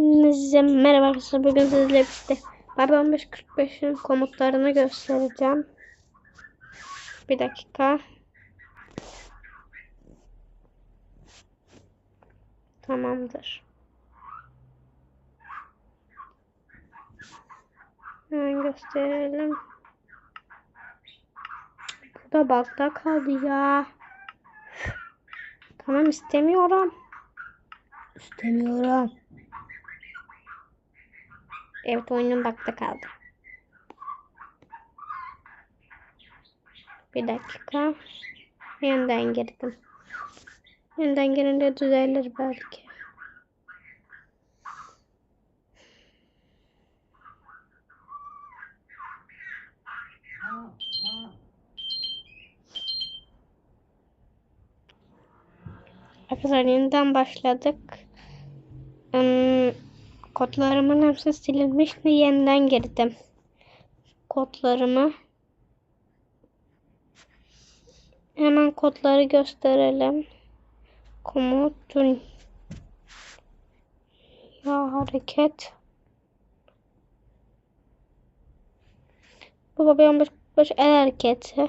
Hepinize merhaba arkadaşlar. Bugün sizlerle birlikte Barbie 1545'in komutlarını göstereceğim. Bir dakika. Tamamdır. Hemen gösterelim. Bu da bakta kaldı ya. Tamam istemiyorum. İstemiyorum. Evet oyunun bakta kaldı. Bir dakika. Yeniden girdim. Yeniden girince düzelir belki. Arkadaşlar yeniden başladık. Kodlarımın hepsi silinmişti. Yeniden girdim. Kodlarımı. Hemen kodları gösterelim. Komut dün ya hareket. Bu babam baş, baş el hareketi.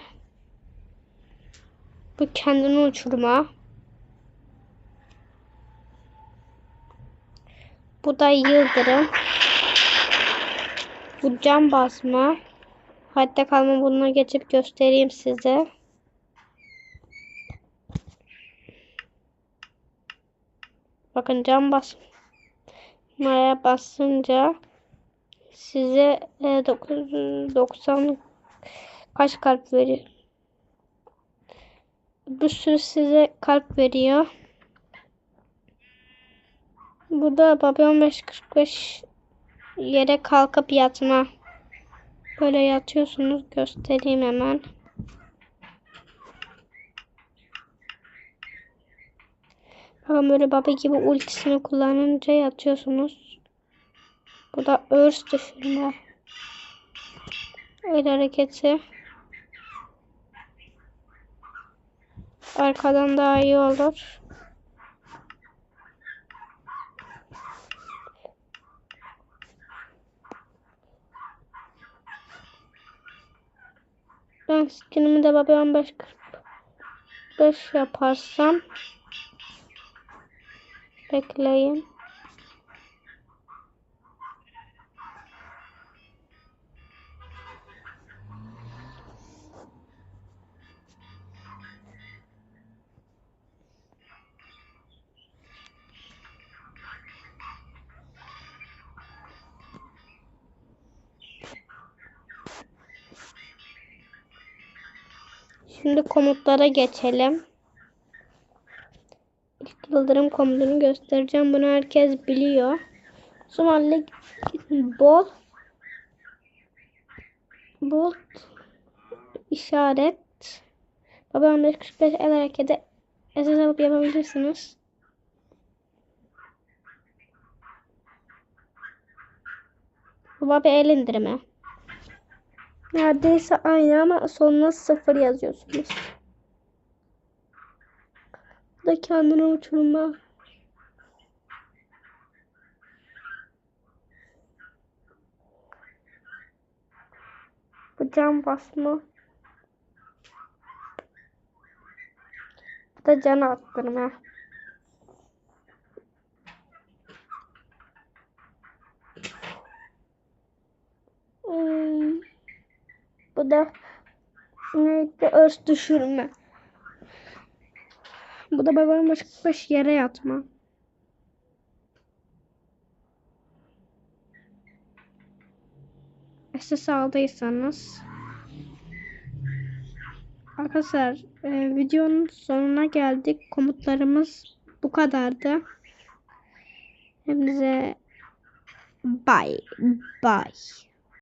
Bu kendini uçurma. Bu da yıldırım. Bu cam basma. Hatta kalma bununla geçip göstereyim size. Bakın cam basmaya basınca size e, 90 kaç kalp veriyor? Bir sürü size kalp veriyor. Bu da Babi 1545 yere kalkıp yatma. Böyle yatıyorsunuz. Göstereyim hemen. Bakın böyle Babi gibi ultisini kullanınca yatıyorsunuz. Bu da örs düşürme. El hareketi. Arkadan daha iyi olur. Ben skinimi de Babi 1545 yaparsam bekleyin. Şimdi komutlara geçelim. İlk yıldırım komutunu göstereceğim. Bunu herkes biliyor. Somalı bol bol işaret Baba 1545 el hareketi esas alıp yapabilirsiniz. Baba bir el indirimi. Neredeyse aynı ama sonuna sıfır yazıyorsunuz. Bu da kendine uçurma. Bu cam basma. Bu da can attırma. Bu da neydi? Örs düşürme. Bu da babam başka baş yere yatma. SS aldıysanız Arkadaşlar e, videonun sonuna geldik. Komutlarımız bu kadardı. Hepinize bye bye.